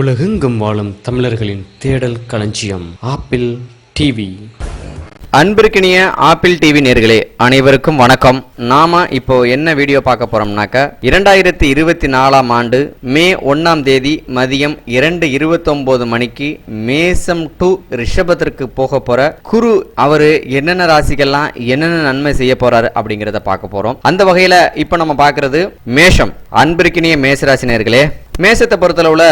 உலகெங்கும் வாழும் தமிழர்களின் தேடல் களஞ்சியம் ஆப்பிள் டிவி. அன்பிற்கினிய ஆப்பிள் டிவி நேர்களே அனைவருக்கும் வணக்கம். நாம இப்போ என்ன வீடியோ பார்க்க போறோம்னாக்க இரண்டாயிரத்தி இருபத்தி நாலாம் ஆண்டு மே ஒன்னாம் தேதி மதியம் இரண்டு இருபத்தொன்பது மணிக்கு மேசம் டு ரிஷபத்திற்கு போக போற குரு அவரு என்னென்ன ராசிகள்லாம் என்னென்ன நன்மை செய்ய போறாரு அப்படிங்கிறத பார்க்க போறோம். அந்த வகையில இப்போ நம்ம பார்க்கிறது மேஷம். அன்பிற்கினிய மேசராசி நேர்களே மேசத்தை பொறுத்தளவுல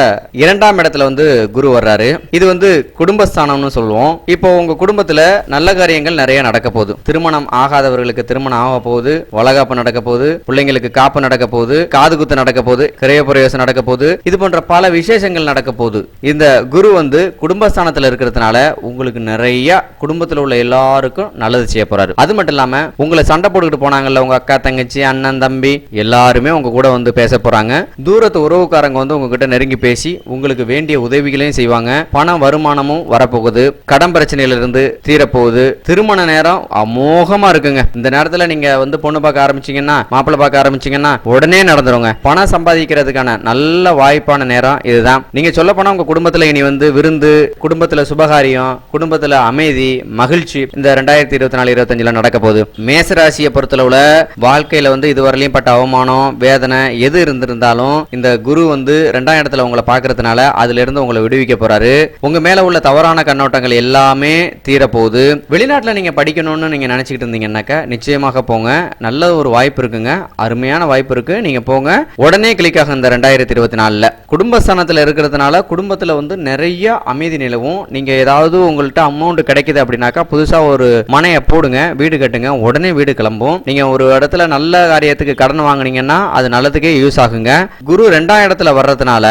இரண்டாம் இடத்துல வந்து குரு வர்றாரு. இது வந்து குடும்பஸ்தானம்னு சொல்லுவோம். இப்போ உங்க குடும்பத்துல நல்ல காரியங்கள் நிறைய நடக்க போகுது. திருமணம் ஆகாதவர்களுக்கு திருமணம் ஆக போகுது. வளகாப்பு நடக்க போகுது. பிள்ளைங்களுக்கு காப்பு நடக்க போகுது. காது குத்து நடக்க போகுது. கிரயப்பிரவேசம் நடக்க போகுது. இது போன்ற பல விசேஷங்கள் நடக்க போகுது. இந்த குரு வந்து குடும்பஸ்தானத்துல இருக்கிறதுனால உங்களுக்கு நிறைய குடும்பத்துல உள்ள எல்லாருக்கும் நல்லது செய்ய போறாரு. அது மட்டும் இல்லாம உங்களை சண்டை போட்டுக்கிட்டு போனாங்கல்ல உங்க அக்கா தங்கச்சி அண்ணன் தம்பி எல்லாருமே உங்க கூட வந்து பேச போறாங்க. தூரத்து உறவுக்காரங்க வந்து உங்ககிட்ட நெருங்கி பேசி உங்களுக்கு வேண்டிய உதவிகளையும் செய்வாங்க. பண வருமானமும் வரப்போகுது. கடன் பிரச்சனையிலிருந்து தீரப்போகுது. திருமண நேரம் அமோகமா இருக்குங்க. இந்த நேரத்துல நீங்க வந்து பொண்ணு பார்க்க ஆரம்பிச்சீங்கன்னா மாப்பிள்ளை பார்க்க ஆரம்பிச்சீங்கன்னா உடனே நடந்துருங்க. பணம் சம்பாதிக்கிறதுக்கான நல்ல வாய்ப்பான நேரம் இதுதான். நீங்க சொல்ல போனா உங்க குடும்பத்துல இனி வந்து விருந்து குடும்பத்துல சுபகாரியம் குடும்பத்துல அமைதி மகிழ்ச்சி இந்த ரெண்டாயிரத்தி இருபத்தி நாலு இருபத்தஞ்சுல நடக்க போகுது. மேசராசியை பொறுத்தளவுல வாழ்க்கையில வந்து இதுவரையிலும் பட்ட அவமானம் வேதனை எது இருந்திருந்தாலும் இந்த குரு வந்து ரெண்டாம் இடத்துல உங்களை பார்க்கறதுனால அதுல இருந்து உங்களை விடுவிக்க போறாரு. உங்க மேல உள்ள தவறான கண்ணோட்டங்கள் எல்லாமே தீரப்போகுது. வெளிநாட்டுல நீங்க படிக்கணும்னு நீங்க நினைச்சுக்கிட்டு இருந்தீங்கன்னாக்கா நிச்சயமாக போங்க. நல்ல ஒரு வாய்ப்பு இருக்குங்க. அருமையான வாய்ப்பு இருக்கு. நீங்க போங்க. உடனே கிளிக் ஆகும் இந்த ரெண்டாயிரத்தி இருபத்தி நாலுல. குடும்பஸ்தானத்துல இருக்கிறதுனால குடும்பத்துல வந்து நிறைய அமைதி நிலவும். நீங்க ஏதாவது உங்கள்ட்ட அமௌண்ட் கிடைக்குது அப்படின்னாக்கா புதுசா ஒரு மனையை போடுங்க வீடு கட்டுங்க. உடனே வீடு கிளம்பும். நீங்க ஒரு இடத்துல நல்ல காரியத்துக்கு கடன் வாங்குனீங்கன்னா அது நல்லதுக்கே யூஸ் ஆகுங்க. குரு ரெண்டாம் இடத்துல வர்றதுனால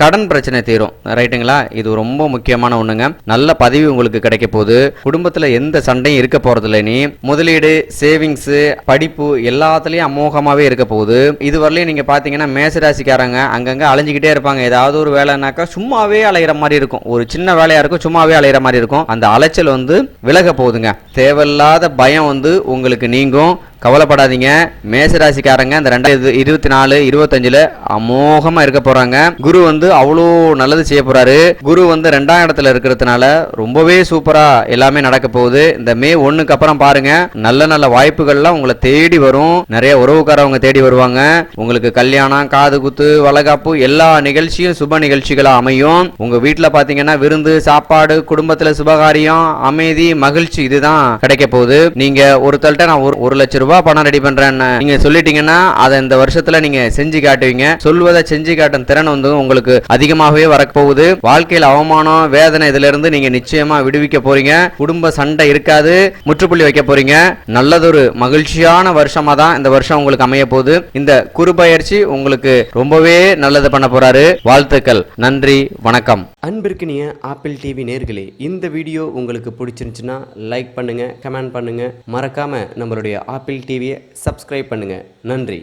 கடன் பிரச்சனை தீரும். ரைட்டுங்களா? இது ரொம்ப முக்கியமான ஒன்றுங்க நல்ல பதவி உங்களுக்கு கிடைக்க போகுது. குடும்பத்தில் எந்த சண்டையும் இருக்க போகிறதில்ல நீ. முதலீடு சேவிங்ஸு படிப்பு எல்லாத்துலேயும் அமோகமாகவே இருக்க போகுது. இது வரலையும் நீங்கள் பார்த்தீங்கன்னா மேசராசிக்காரங்க அங்கங்கே அலைஞ்சுக்கிட்டே இருப்பாங்க. ஏதாவது ஒரு வேலைனாக்கா சும்மாவே அலையிற மாதிரி இருக்கும். ஒரு சின்ன வேலையாக இருக்கும் சும்மாவே அலையிற மாதிரி இருக்கும். அந்த அலைச்சல் வந்து விலக போகுதுங்க. தேவையில்லாத பயம் வந்து உங்களுக்கு நீங்கும். கவலைப்படாதீங்க. மேசராசிக்காரங்க இந்த ரெண்டாயிரத்தி இருபத்தி நாலு இருபத்தஞ்சில் அமோகமாக இருக்க போகிறாங்க குரு வந்து அவ்வளோ நல்லது செய்ய போறாரு. குரு வந்து ரெண்டாம் இடத்துல இருக்கிறதுனால ரொம்பவே சூப்பரா எல்லாமே நடக்க போகுது. இந்த மே ஒன்னுக்கு அப்புறம் பாருங்க நல்ல நல்ல வாய்ப்புகள்லாம் உங்களை தேடி வரும். நிறைய உறவுக்காரவங்க தேடி வருவாங்க. உங்களுக்கு கல்யாணம் காது குத்து வளகாப்பு எல்லா நிகழ்ச்சியும் சுப நிகழ்ச்சிகளா அமையும். உங்க வீட்டுல பாத்தீங்கன்னா விருந்து சாப்பாடு குடும்பத்துல சுபகாரியம் அமைதி மகிழ்ச்சி இதுதான் கிடைக்க போகுது. நீங்க ஒருத்தர்கிட்ட நான் ஒரு ஒரு லட்சம் ரூபாய் பணம் ரெடி பண்றேன்னு நீங்க சொல்லிட்டீங்கன்னா அதை இந்த வருஷத்துல நீங்க செஞ்சு காட்டுவீங்க. சொல்வதை செஞ்சு காட்டும் திறன் வந்து உங்களுக்கு அதிகமாகவே வரப்போகுது. வாழ்க்கையில அவமானம் வேதனை இதுல இருந்து நீங்க நிச்சயமா விடுவிக்க போறீங்க. குடும்ப சண்டை இருக்காது. முற்றுப்புள்ளி வைக்க போறீங்க. நல்லதொரு மகிழ்ச்சியான வருஷமா தான் இந்த வருஷம் உங்களுக்கு அமைய போகுது. இந்த பயிற்சி உங்களுக்கு ரொம்பவே நல்லது பண்ண போறாரு. வாழ்த்துக்கள். நன்றி. வணக்கம். அன்பிற்கினிய ஆப்பிள் டிவி நேர்களே இந்த வீடியோ உங்களுக்கு பிடிச்சிருந்துச்சுன்னா லைக் பண்ணுங்க கமெண்ட் பண்ணுங்க. மறக்காம நம்மளுடைய ஆப்பிள் டிவியை சப்ஸ்கிரைப் பண்ணுங்க. நன்றி.